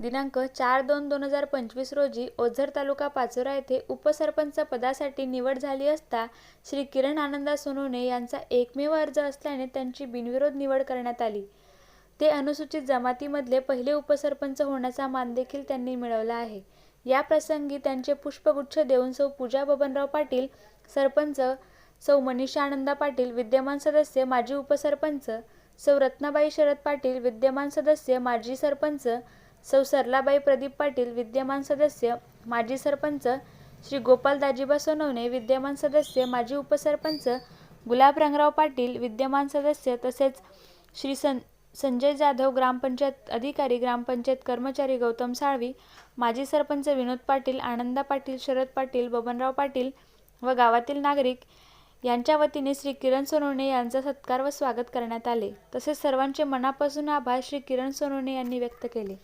दिनांक चार दोन दोन हजार पंचवीस रोजी ओझर तालुका पाचोरा येथे उपसरपंच पदासाठी निवड झाली असता श्री किरण आनंदा सोनवणे यांचा एकमेव अर्ज असल्याने त्यांची बिनविरोध निवड करण्यात आली. ते अनुसूचित जमातीमधले पहिले उपसरपंच होण्याचा मान देखील त्यांनी मिळवला आहे. या प्रसंगी त्यांचे पुष्पगुच्छ देऊन सौ. पूजा बबनराव पाटील, सरपंच सौ. मनीषा आनंदा पाटील, विद्यमान सदस्य, माजी उपसरपंच सौ. रत्नाबाई शरद पाटील, विद्यमान सदस्य, माजी सरपंच सौ. सरलाबाई प्रदीप पाटील, विद्यमान सदस्य, माजी सरपंच श्री. गोपाल दाजीबा सोनवणे, विद्यमान सदस्य, माजी उपसरपंच गुलाब रंगराव पाटील, विद्यमान सदस्य तसेच श्री. सं संजय जाधव, ग्रामपंचायत अधिकारी, ग्रामपंचायत कर्मचारी गौतम साळवी, माजी सरपंच विनोद पाटील, आनंदा पाटील, शरद पाटील, बबनराव पाटील व गावातील नागरिक यांच्या वतीने श्री. किरण सोनवणे यांचा सत्कार व स्वागत करण्यात आले. तसेच सर्वांचे मनापासून आभार श्री. किरण सोनवणे यांनी व्यक्त केले.